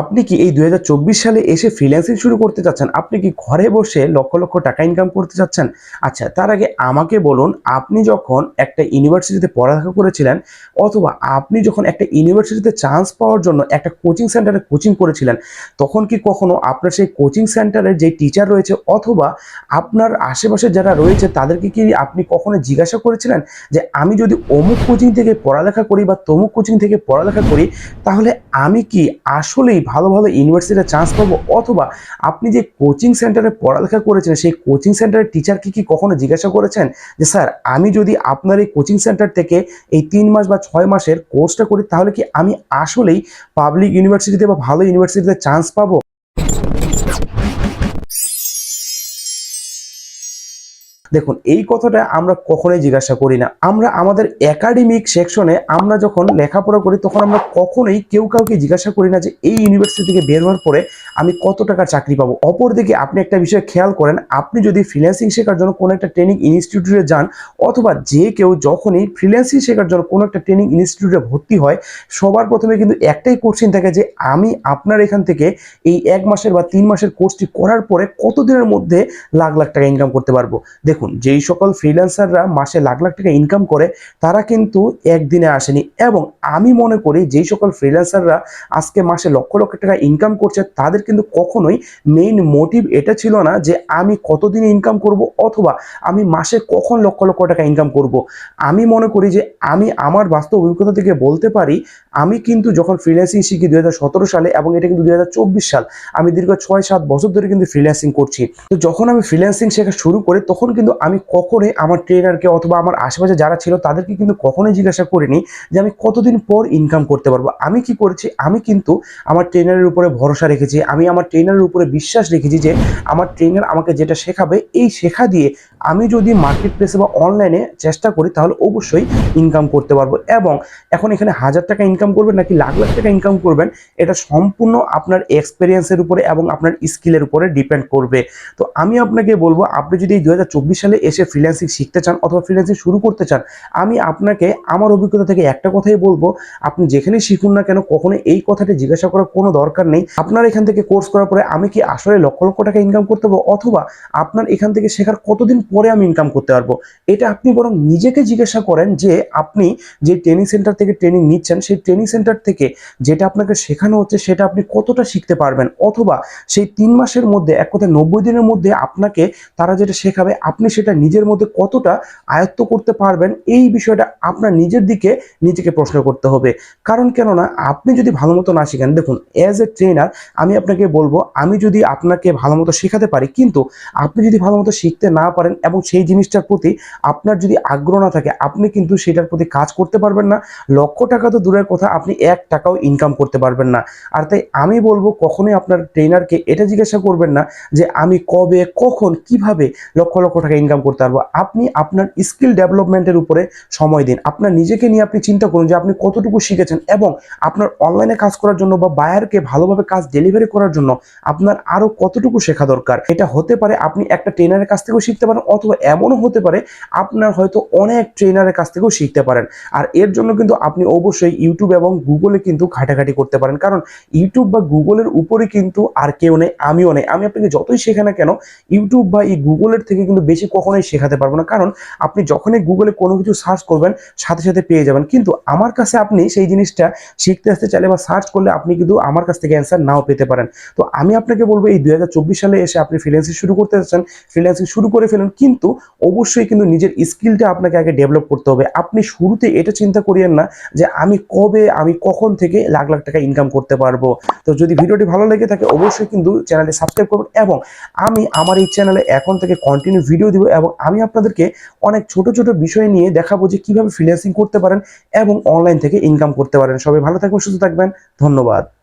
আপনি কি এই দু হাজার চব্বিশ সালে এসে ফ্রিল্যান্সিং শুরু করতে চাচ্ছেন? আপনি কি ঘরে বসে লক্ষ লক্ষ টাকা ইনকাম করতে চাচ্ছেন? আচ্ছা তার আগে আমাকে বলুন, আপনি যখন একটা ইউনিভার্সিটিতে পড়ালেখা করেছিলেন অথবা আপনি যখন একটা ইউনিভার্সিটিতে চান্স পাওয়ার জন্য একটা কোচিং সেন্টারে কোচিং করেছিলেন, তখন কি কখনো আপনার সেই কোচিং সেন্টারের যে টিচার রয়েছে অথবা আপনার আশেপাশে যারা রয়েছে, তাদেরকে কি আপনি কখনো জিজ্ঞাসা করেছিলেন যে, আমি যদি অমুক কোচিং থেকে পড়ালেখা করি বা তমুক কোচিং থেকে পড়ালেখা করি, তাহলে আমি কি আসলেই ভালোভাবে ইউনিভার্সিটিতে চান্স পাবো অথবা আপনি যে কোচিং সেন্টারে পড়ালেখা করেছেন, সেই কোচিং সেন্টারের টিচারকে কি কখনো জিজ্ঞাসা করেছেন? যে, স্যার, আমি যদি আপনার এই কোচিং সেন্টার থেকে এই তিন মাস বা ছয় মাসের কোর্সটা করি, তাহলে কি আমি আসলেই পাবলিক ইউনিভার্সিটিতে বা ভালো ইউনিভার্সিটিতে চান্স পাবো? দেখুন, এই কথাটা আমরা কখনোই জিজ্ঞাসা করি না। আমরা আমাদের একাডেমিক সেকশনে আমরা যখন লেখাপড়া করি, তখন আমরা কখনোই কেউ কাউকে জিজ্ঞাসা করি না যে এই ইউনিভার্সিটি থেকে বের হওয়ার পরে আমি কত টাকার চাকরি পাবো। অপরদিকে আপনি একটা বিষয় খেয়াল করেন, আপনি যদি ফ্রিল্যান্সিং শেখার জন্য কোনো একটা ট্রেনিং ইনস্টিটিউটে যান, অথবা যে কেউ যখনই ফ্রিল্যান্সিং শেখার জন্য কোনো একটা ট্রেনিং ইনস্টিটিউটে ভর্তি হয়, সবার প্রথমে কিন্তু একটাই কোশ্চিন থাকে যে, আমি আপনার এখান থেকে এই এক মাসের বা তিন মাসের কোর্সটি করার পরে কতদিনের মধ্যে লাখ লাখ টাকা ইনকাম করতে পারব? দেখুন, যেই সকল ফ্রিল্যান্সাররা মাসে লাখ লাখ টাকা ইনকাম করে, তারা কিন্তু একদিনে আসেনি। এবং আমি মনে করি, যেই সকল ফ্রিল্যান্সাররা আজকে মাসে লক্ষ লক্ষ টাকা ইনকাম করছে, তাদের কিন্তু কখনোই মেইন মোটিভ এটা ছিল না যে আমি কতদিনে ইনকাম করব, অথবা আমি মাসে কখন লক্ষ লক্ষ টাকা ইনকাম করব। আমি মনে করি যে আমি আমার বাস্তব অভিজ্ঞতা থেকে বলতে পারি, আমি কিন্তু যখন ফ্রিল্যান্সিং শিখি দুই হাজার সতেরো সালে এবং এটা কিন্তু দুই হাজার চব্বিশ সাল, আমি দীর্ঘ ছয় সাত বছর ধরে কিন্তু ফ্রিল্যান্সিং করছি। তো যখন আমি ফ্রিল্যান্সিং শেখা শুরু করি, তখন কিন্তু আমি কখনোই আমার ট্রেনারকে অথবা আমার আশেপাশে যারা ছিল তাদেরকে কিন্তু কখনোই জিজ্ঞাসা করিনি যে আমি কতদিন পর ইনকাম করতে পারব। আমি কি করেছি? আমি কিন্তু আমার ট্রেনারের উপরে ভরসা রেখেছি। আমি আমার ট্রেনারের উপরে বিশ্বাস রেখেছি যে আমার ট্রেনার আমাকে যেটা শেখাবে এই শেখা দিয়ে আমি যদি মার্কেট প্লেসে বা অনলাইনে চেষ্টা করি তাহলে অবশ্যই ইনকাম করতে পারব। এবং এখন এখানে হাজার টাকা ইনকাম করবেন নাকি লাখ লাখ টাকা ইনকাম করবেন, এটা সম্পূর্ণ আপনার এক্সপিরিয়েন্সের উপরে এবং আপনার স্কিলের উপরে ডিপেন্ড করবে। তো আমি আপনাকে বলব, আপনি যদি এই দু সালে এসে ফ্রিল্যান্সিং শিখতে চান অথবা ফ্রিল্যান্সিং শুরু করতে চান, আমি আপনাকে আমার অভিজ্ঞতা থেকে একটা কথাই বলব, আপনি যেখানেই শিখুন না কেন কখনো এই কথাটি জিজ্ঞাসা করার কোনো দরকার নেই। আপনার এখান থেকে কোর্স করার পরে আমি কি আসলে লক্ষ লক্ষ টাকা ইনকাম করতে পারব, অথবা আপনার এখান থেকে শেখার কতদিন পরে আমি ইনকাম করতে পারব? এটা আপনি বরং নিজেকে জিজ্ঞাসা করেন যে, আপনি যে ট্রেনিং সেন্টার থেকে ট্রেনিং নিচ্ছেন, সেই ট্রেনিং সেন্টার থেকে যেটা আপনাকে শেখানো হচ্ছে, সেটা আপনি কতটা শিখতে পারবেন? অথবা সেই তিন মাসের মধ্যে, এক কথায় নব্বই দিনের মধ্যে আপনাকে তারা যেটা শেখাবে আপনি সেটা নিজের মধ্যে কতটা আয়ত্ত করতে পারবেন, এই বিষয়টা আপনার নিজের দিকে নিজেকে প্রশ্ন করতে হবে। কারণ কেননা, আপনি যদি ভালো মতো না শিখেন, দেখুন অ্যাজ এ ট্রেনার আমি আপনাকে বলব, আমি যদি আপনাকে ভালো মতো শেখাতে পারি, কিন্তু আপনি যদি ভালো মতো শিখতে না পারেন এবং সেই জিনিসটার প্রতি আপনার যদি আগ্রহ না থাকে, আপনি কিন্তু সেটার প্রতি কাজ করতে পারবেন না। লক্ষ টাকা তো দূরের কথা, আপনি এক টাকাও ইনকাম করতে পারবেন না। আর তাই আমি বলব, কখনোই আপনার ট্রেনারকে এটা জিজ্ঞাসা করবেন না যে, আমি কবে, কখন, কীভাবে লক্ষ লক্ষ টাকা ইনকাম করতে পারব। আপনি আপনার স্কিল ডেভেলপমেন্টের উপরে সময় দিন। আপনার নিজেকে নিয়ে আপনি চিন্তা করুন যে আপনি কতটুকু শিখেছেন এবং আপনার অনলাইনে কাজ করার জন্য বা বায়ারকে ভালোভাবে কাজ ডেলিভারি করার জন্য আপনার আরও কতটুকু শেখা দরকার? এটা হতে পারে আপনি একটা ট্রেনারের কাছ থেকেও শিখতে পারেন অথবা এমনও হতে পারে আপনার হয়তো অনেক ট্রেনারের কাছ থেকেও শিখতে পারেন। আর এর জন্য কিন্তু আপনি অবশ্যই ইউটিউব এবং গুগলে কিন্তু ঘাটাঘাটি করতে পারেন। কারণ ইউটিউব বা গুগলের উপরে কিন্তু আর কেউ নেই, আমিও নেই। আমি আপনাকে যতই শেখা না কেন ইউটিউব বা এই গুগলের থেকে কিন্তু বেশি কখনোই শেখাতে পারব না। কারণ আপনি যখনই গুগলে কোনো কিছু সার্চ করবেন, সাথে সাথে পেয়ে যাবেন। কিন্তু আমার কাছে আপনি সেই জিনিসটা শিখতে, আসতে চাইলে বা সার্চ করলে আপনি কিন্তু আমার কাছ থেকে অ্যান্সার নাও পেতে পারেন। তো আমি আপনাকে বলব, এই দুই সালে এসে আপনি ফ্রিল্যান্সিং শুরু করতে যাচ্ছেন। ফ্রিল্যান্সিং শুরু করে ফেলুন, কিন্তু অবশ্যই কিন্তু নিজের স্কিলটা আপনাকে আগে ডেভেলপ করতে হবে। আপনি শুরুতে এটা চিন্তা করিয়েন না যে আমি কবে, আমি কখন থেকে লাখ লাখ টাকা ইনকাম করতে পারব। তো যদি ভিডিওটি ভালো লেগে থাকে, অবশ্যই কিন্তু চ্যানেলটি সাবস্ক্রাইব করুন এবং আমি আমার এই চ্যানেলে এখন থেকে কন্টিনিউ ভিডিও দিব এবং আমি আপনাদেরকে অনেক ছোট ছোট বিষয় নিয়ে দেখাবো যে কীভাবে ফ্রিল্যান্সিং করতে পারেন এবং অনলাইন থেকে ইনকাম করতে পারেন। সবাই ভালো থাকবেন, সুস্থ থাকবেন। ধন্যবাদ।